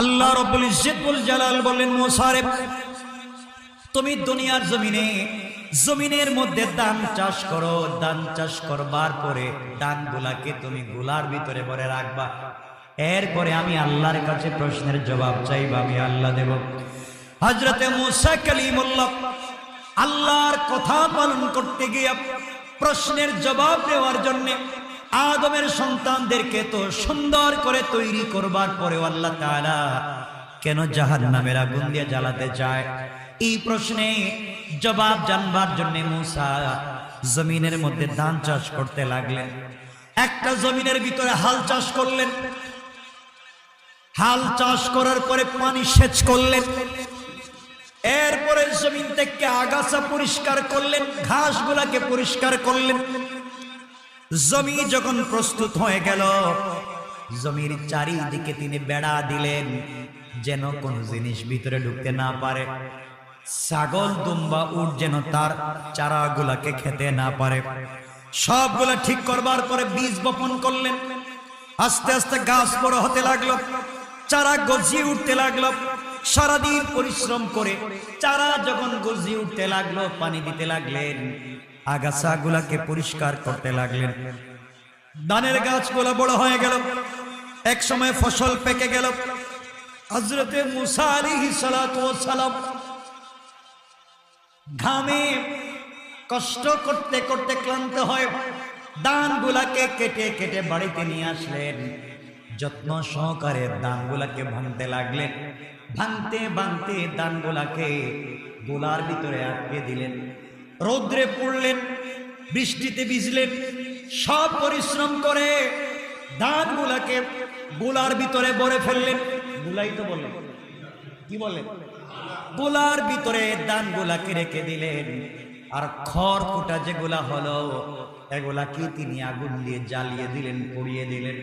আল্লাহ রব্বুল ইজ্জতুল জালাল বললেন মোসারে তুমি দুনিয়ার জমিনে, জমিনের মধ্যে ধান চাষ করো, ধান চাষ করবার পরে ধান গুলাকে তুমি গুলার ভিতরে ভরে রাখবা। এরপরে আমি আল্লাহর কাছে প্রশ্নের জবাব চাইবা, আমি আল্লাহ দেব। হজরতে মুসা কালিমুল্লাহ আল্লাহর কথা পালন করতে গিয়ে প্রশ্নের জবাব দেওয়ার জন্য আদমের সন্তানদেরকে তো সুন্দর করে তৈরি করবার পরেও আল্লাহ তাআলা কেন জাহান নামের আগুন দিয়ে জ্বালাতে চায়? এই প্রশ্নে জবাব জানবার জন্য মুসা জমিনের মধ্যে ধান চাষ করতে লাগলেন। একটা জমিনের ভিতরে হাল চাষ করলেন। হাল চাষ করার পরে পানি সেচ করলেন। এরপরে জমিন থেকে আগাছা পরিষ্কার করলেন, ঘাসগুলাকে পরিষ্কার করলেন। জমি যখন প্রস্তুত হয়ে গেল, জমির চারিদিকে তিনি বেড়া দিলেন, যেন কোন জিনিস ভিতরে ঢুকতে না পারে। ছাগল, দুম্বা, উট যেন তার চারাগুলাকে খেতে না পারে। সবগুলা ঠিক করবার পরে বীজ বপন করলেন। আস্তে আস্তে গাছ বড় হতে লাগল, চারা গজিয়ে উঠতে লাগল। সারাদিন পরিশ্রম করে চারা যখন গজিয়ে উঠতে লাগল, পানি দিতে লাগলেন। আগাছা গুলাকে পরিষ্কার করতে লাগলেন। ধানের গাছগুলো বড় হয়ে গেল। এক সময় ফসল পেকে গেল। হজরতে সালাম ঘামে কষ্ট করতে করতে ক্লান্ত হয় দান গুলাকে কেটে কেটে বাড়িতে নিয়ে আসলেন। যত্ন সহকারে দান গুলাকে ভাঙতে লাগলেন। ভাঙতে ভাঙতে দান গুলাকে গোলার ভিতরে আটকে দিলেন। রৌদ্রে পড়লেন, বৃষ্টিতে ভিজলেন, সব পরিশ্রম করে ধান গুলাকে গোলার ভিতরে ভরে ফেললেন। গুলাই তো বললেন। কি বললেন? গোলার ভিতরে দান গুলাকে রেখে দিলেন। আর খড় কুটা যেগুলা হলো এগুলা কি তিনি আগুন দিয়ে জ্বালিয়ে দিলেন, পুড়িয়ে দিলেন।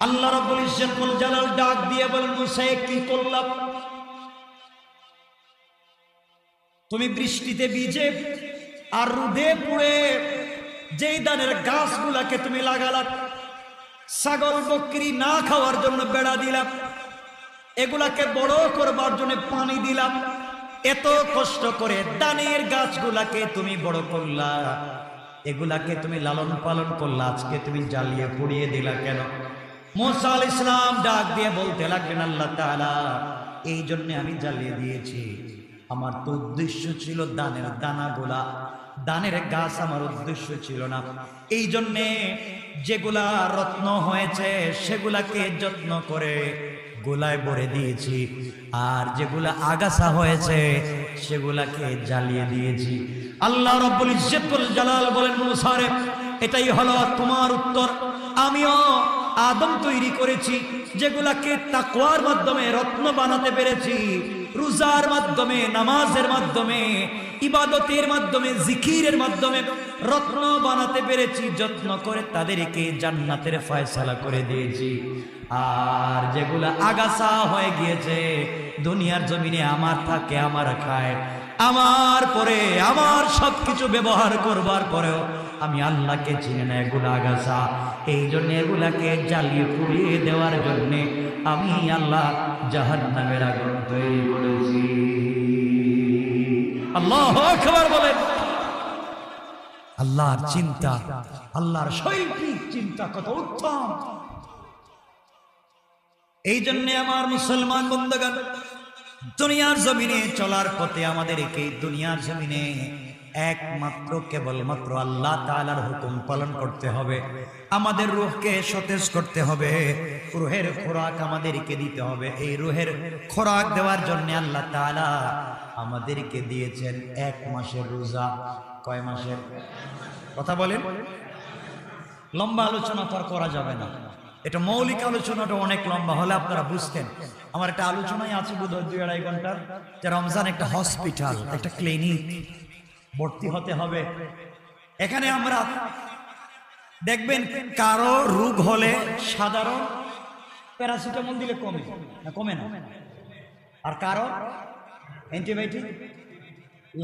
আল্লাহ রাব্বুল ইজ্জতুল জালাল ডাক দিয়ে বলেন মুসা, কি করলাম? তুমি বৃষ্টিতে ভিজে আর রুদে পুড়ে যেই দানের গাছগুলাকে তুমি লাগালাম, ছাগল বকরি না খাওয়ার জন্য বেড়া দিলাম, এগুলাকে বড় করবার জন্য পানি দিলাম, এত কষ্ট করে দানের গাছগুলাকে তুমি বড় করলা, এগুলাকে তুমি লালন পালন করলা, আজকে তুমি জ্বালিয়ে পুড়িয়ে দিলা কেন? মোসা আল ইসলাম ডাক দিয়ে বলতে লাগলেন, আল্লাহ তাআলা, এই জন্যে আমি জ্বালিয়ে দিয়েছি। আমার তো উদ্দেশ্য ছিল দানের দানাগুলা দানের গাছ আমার উদ্দেশ্য ছিল না। এই জন্যে যেগুলা রত্ন হয়েছে, সেগুলাকে যত্ন করে গোলায় ভরে দিয়েছি। আর যেগুলা আগাছা হয়েছে, সেগুলাকে জ্বালিয়ে দিয়েছি। আল্লাহ রব্বুল ইজ্জতুল জালাল বলেন, মুসারে, এটাই হলো তোমার উত্তর। আমিও আদম তৈরি করেছি, যেগুলাকে তাকওয়ার মাধ্যমে, রত্ন বানাতে পেরেছি। রোজার মাধ্যমে, নামাজের মাধ্যমে, ইবাদতের মাধ্যমে, জিকিরের মাধ্যমে রত্ন বানাতে পেরেছি, যত্ন করে তাদেরকে জান্নাতের ফয়সালা করে দিয়েছি। আর যেগুলা আগাছা হয়ে গিয়েছে, দুনিয়ার জমিনে আমার থাকে, আমার খায়। আমার পরে আমার সবকিছু ব্যবহার করবার পরেও আমি আল্লাহকে চিনি না এগুলো আগাছা এই জন্য এগুলাকে জ্বালিয়ে পুড়িয়ে দেওয়ার জন্য আমি আল্লাহ জাহান নামের আগুন তৈরি করেছি। আল্লাহ খবর বলেন। আল্লাহর চিন্তা, আল্লাহর শৈল্পিক চিন্তা কত উত্তম। এই জন্যে আমার মুসলমান বন্ধুগণ দুনিয়ার জমিনে চলার পথে আমাদেরকে দুনিয়ার জমিনে একমাত্র, কেবলমাত্র আল্লাহ তাআলার হুকুম পালন করতে হবে। আমাদের রুহকে সতেজ করতে হবে। রুহের খোরাক আমাদেরকে দিতে হবে। এই রুহের খোরাক দেওয়ার জন্য আল্লাহ তাআলা আমাদেরকে দিয়েছেন এক মাসের রোজা। কয় মাসের? কথা বলেন। লম্বা আলোচনা তো করা যাবে না। এটা মৌলিক আলোচনাটা অনেক লম্বা, হলে আপনারা বুঝতেন। আমার একটা আলোচনাই আছে বোধ হয় দুই আড়াই ঘণ্টার, যে রমজান একটা হসপিটাল, একটা ক্লিনিক, ভর্তি হতে হবে। এখানে আমরা দেখবেন কারও রোগ হলে সাধারণ প্যারাসিটামল দিলে কমে, না কমে না? আর কারও অ্যান্টিবায়োটিক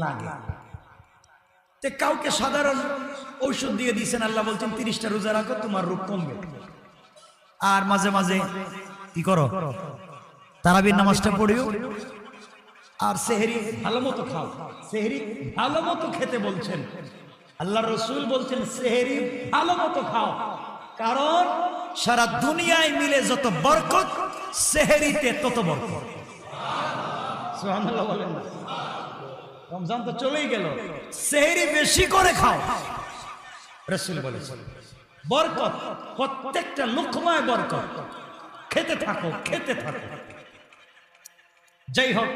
লাগে। তে কাউকে সাধারণ ঔষধ দিয়ে দিয়েছেন, আল্লাহ বলছেন, তিরিশটা রোজা রাখো, তোমার রোগ কমবে। আর মাঝে মাঝে কি করো? তারাবির নামাজটা পড়িও। আর সেহেরি ভালো মতো খাও। সেহেরি ভালো মতো খেতে বলছেন। আল্লাহ রসুল বলছেন, সেহেরি ভালো মতো খাও। কারণ সারা দুনিয়ায় মিলে যত বরকত, সেহেরিতে তত বরকত। রমজান তো চলেই গেল। সেহেরি বেশি করে খাও। রসুল বলেছেন। বরকত, প্রত্যেকটা লুকমায় বরকত। খেতে থাকো খেতে থাকো। যাই হোক,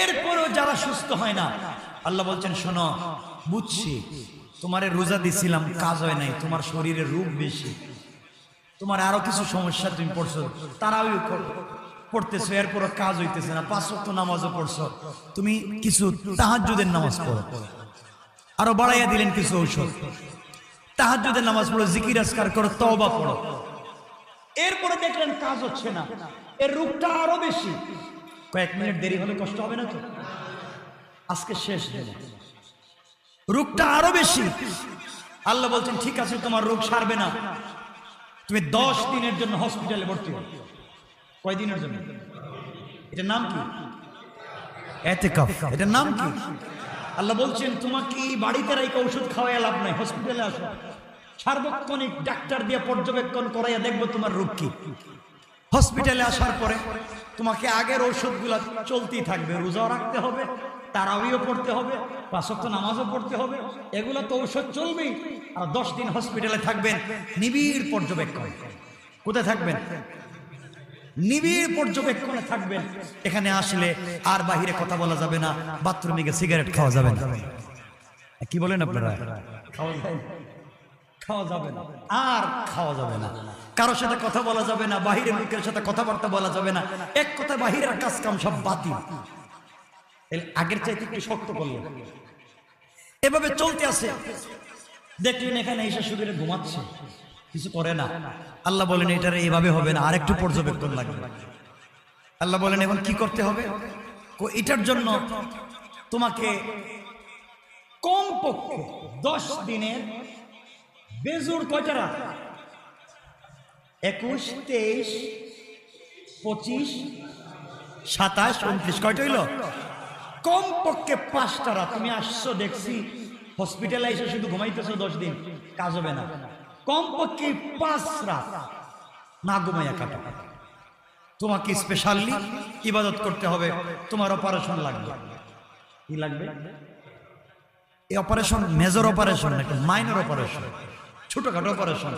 এরপরও যারা সুস্থ হয় না, আল্লাহ বলছেন, শোনো, বুঝছি, তোমারে রোজা দিছিলাম, কাজ হয় নাই, তোমার শরীরে রূপ বেশি। তোমার আরও কিছু সমস্যা তুমি পড়ছো, তারাও পড়তেছো, এরপরও কাজ হইতেছে না, পাঁচ ওয়াক্ত নামাজও পড়ছো। তুমি কিছু তাহাজ্জুদের নামাজ পড়ো। আরও বাড়াইয়া দিলেন কিছু ঔষধ। তাহাজ্জুদের নামাজ পড়ো জিকির আজকার করো তওবা পড়ো। এরপরে দেখলেন কাজ হচ্ছে না। এর রূপটা আরও বেশি। কয়েক মিনিট দেরি হলে কষ্ট হবে না তো? আজকে শেষ দিন। রোগটা আরও বেশি। আল্লাহ বলছেন ঠিক আছে তোমার রোগ সারবে না। তুমি দশ দিনের জন্য হসপিটালে ভর্তি হো কয় দিনের জন্য? এটার নাম কি? এটার নাম কি? আল্লাহ বলছেন তোমাকে বাড়িতে রাইকে ওষুধ খাওয়াই লাভ নাই হসপিটালে আসো। সার্বক্ষণিক ডাক্তার দিয়ে পর্যবেক্ষণ করাইয়া দেখব তোমার রোগ কি। হসপিটালে আসার পরে তোমাকে আগের ঔষধগুলো চলতেই থাকবে রোজাও রাখতে হবে তারাবিও পড়তে হবে পাঁচক্ত নামাজও পড়তে হবে এগুলো তো ঔষধ চলবেই। আর দশ দিন হসপিটালে থাকবেন নিবিড় পর্যবেক্ষণ। কোথায় থাকবেন? নিবিড় পর্যবেক্ষণে থাকবেন। এখানে আসলে আর বাহিরে কথা বলা যাবে না বাথরুমে গিয়ে সিগারেট খাওয়া যাবে না। কি বলেন আপনারা? খাওয়া যায় না? খাওয়া যাবে না। আর খাওয়া যাবে না। কারোর সাথে কথা বলা যাবে না, বাহিরের লোকের সাথে কথাবার্তা বলা যাবে না। এক কথা বাহিরের কাজ কাম সব বাতিল। আগের চাইতে একটু শক্ত করলেন। এভাবে চলতে আছে। দেখলেন এখানে এসে শুধু ঘুমাচ্ছে। কিছু করে না। আল্লাহ বলেন, এটার এইভাবে হবে না। আরেকটু পর্যবেক্ষণ লাগবে। আল্লাহ বলেন, এখন কি করতে হবে? এটার জন্য তোমাকে কম কমপক্ষে দশ দিনের বেজুর কয়টা রাত একুশ, তেইশ, পঁচিশ, সাতাশ, উনত্রিশ, কয়টা হইল? কমপক্ষে পাঁচটা রাত তুমি আসছো, দেখছি হসপিটালে এসে শুধু ঘুমাইতেছো দশ দিন, কাজ হবে না। কমপক্ষে পাঁচ রাত না ঘুমাইয়া কাটা। তোমাকে স্পেশালি ইবাদত করতে হবে, তোমার অপারেশন লাগবে। কি লাগবে? এই অপারেশন মেজর অপারেশন নাকি? মাইনর অপারেশন ছোটখাটো অপারেশন।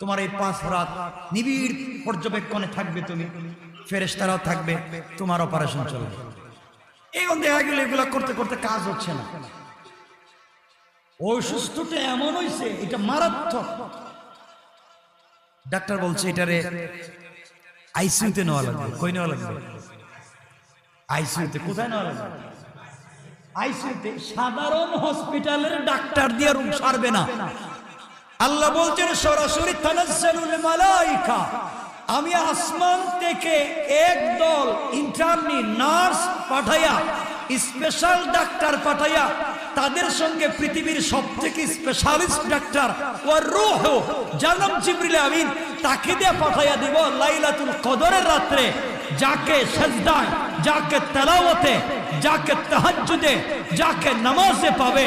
তোমার এই পাঁচ রাত নিবিড় পর্যবেক্ষণে থাকবে তুমি। ফেরেশতারাও থাকবে, তোমার অপারেশন চলবে। এখন দেখা গেল এগুলো করতে করতে কাজ হচ্ছে না। অসুস্থটা এমন হয়েছে এটা মারাত্মক। ডাক্তার বলছে, এটারে আইসিইউতে নেওয়া লাগবে। কই নেওয়া লাগবে? আইসিইউতে, কোথায় নেওয়া লাগবে? আইসিইউতে সাধারণ হসপিটালের ডাক্তার দিয়ে রুম সারবে না। আল্লাহ বলছেন, সরাসরি মালাইকা। আমি আসমান থেকে একদল ইন্টার্নি নার্স পাঠাইয়া স্পেশাল ডাক্তার পাঠাইয়া তাদের সঙ্গে পৃথিবীর সবথেকে স্পেশালিস্ট ডাক্তার ও রুহ জানাম জিবরিল আমিন, তাকে দিয়ে পাঠাইয়া দিব লাইলাতুল কদরের রাত্রে। যাকে সেজদায়, যাকে তেলাওয়াতে, যাকে তাহাজ্জুদে, যাকে নামাজে পাবে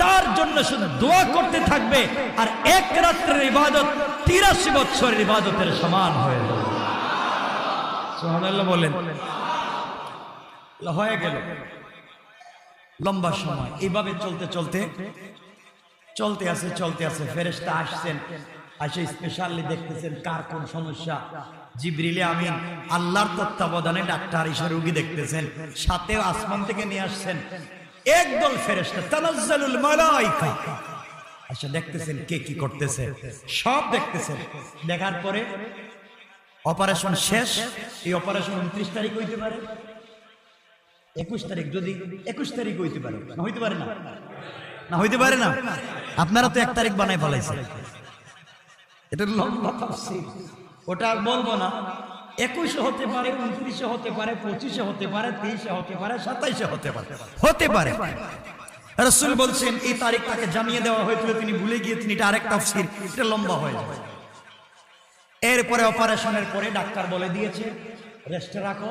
তার জন্য শুধু দোয়া করতে থাকবে, আর এক রাত্রের ইবাদত তিরাশি বছরের ইবাদতের সমান হয়ে যাবে। বলেন। হয়ে গেল। লম্বা সময়। এইভাবে চলতে চলতে চলতে আছে চলতে আছে। ফেরেস্তা আসছেন, আসে স্পেশালি দেখতেছেন কার কোন সমস্যা। জিবরিলে আমিন, আল্লাহর তত্ত্বাবধানে ডাক্তার এসে রুগী দেখতেছেন। সাথে আসমান থেকে নিয়ে আসছেন। একদল ফেরেশতা, তানাজ্জালুল মালাইকা। আচ্ছা দেখতেছেন কে কি করতেছে? সব দেখতেছেন। দেখার পরে অপারেশন শেষ। এই অপারেশন উনত্রিশ তারিখ হইতে পারে। একুশ তারিখ যদি, একুশ তারিখ হইতে পারে। না, হইতে পারে না। না, হইতে পারে না। আপনারা তো এক তারিখ বানাই ফেলাইছে এটা লম্বা ওটা আর বলব না। একুশে হতে পারে, উনত্রিশে হতে পারে, পঁচিশে হতে পারে, তেইশে হতে পারে, সাতাইশে হতে পারে। হতে পারে। রসুল বলছেন, এই তারিখ তাকে জানিয়ে দেওয়া হয়েছিল, তিনি ভুলে গিয়েছেন, এটা আরেক তাফসীর, এটা লম্বা হয়ে যাবে। এরপরে অপারেশনের পরে ডাক্তার বলে দিয়েছে, রেস্টে রাখো।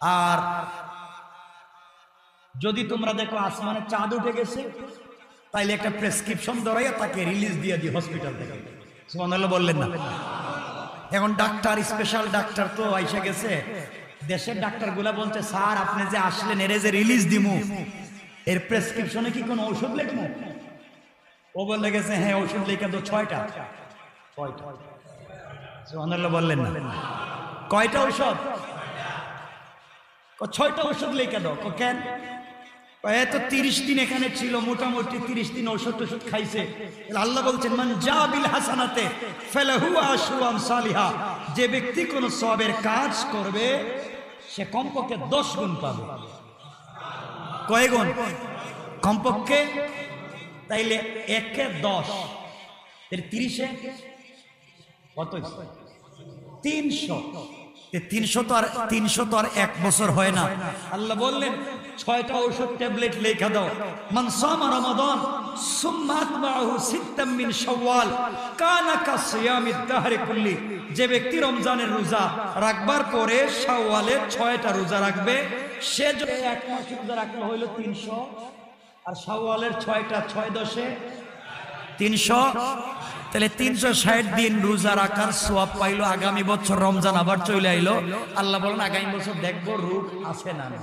আর যদি তোমরা দেখো আসমানে চাঁদ উঠে গেছে, তাইলে একটা প্রেসক্রিপশন ধরাইয়া তাকে রিলিজ দিয়ে দিই হসপিটাল থেকে। সুবহানাল্লাহ বললেন না। এখন ডাক্তার স্পেশাল ডাক্তার তো আইসা গেছে। দেশের ডাক্তারগুলা বলছে, স্যার, আপনি যে আসলেন, এর যে রিলিজ দিমু। এর প্রেসক্রিপশনে কি কোনো ওষুধ লিখব? ও বলে গেছে হ্যাঁ ওষুধ লিখে তো ছয়টা। ছয়টা। বললেন না। কয়টা ঔষধ ছয়টা ওষুধ লিখে ক কেন? এত তিরিশ দিন এখানে ছিল, মোটামুটি তিরিশ দিন ওষুধ টষুধ খাইছে। আল্লাহ বলছেন, মান যা বিল হাসানাতে সালিহা যে ব্যক্তি কোন সবের কাজ করবে, সে কমপক্ষে দশ গুণ পাবে। কয় গুণ? কমপক্ষে তাইলে একে দশ তিরিশে কত তিনশো। তিনশো তো আর তিনশো তো আর এক বছর হয় না। আল্লাহ বললেন ছয়টা ঔষধ ট্যাবলেট লেখা দাও। মান সামা রমাদান যে ব্যক্তি রমজানের রোজা রাখবার পরে শাওয়ালের ছয়টা রোজা রাখবে, সে এক মাস রোজা রাখলে হইল তিনশো, আর শাওয়ালের ছয়টা ছয় দশে তিনশো। তাহলে তিনশো ষাট দিন রোজা রাখার সোয়াব পাইলো, আগামী বছর রমজান আবার চলে আইলো। আল্লাহ বলেন, আগামী বছর দেখব রূপ আছে না না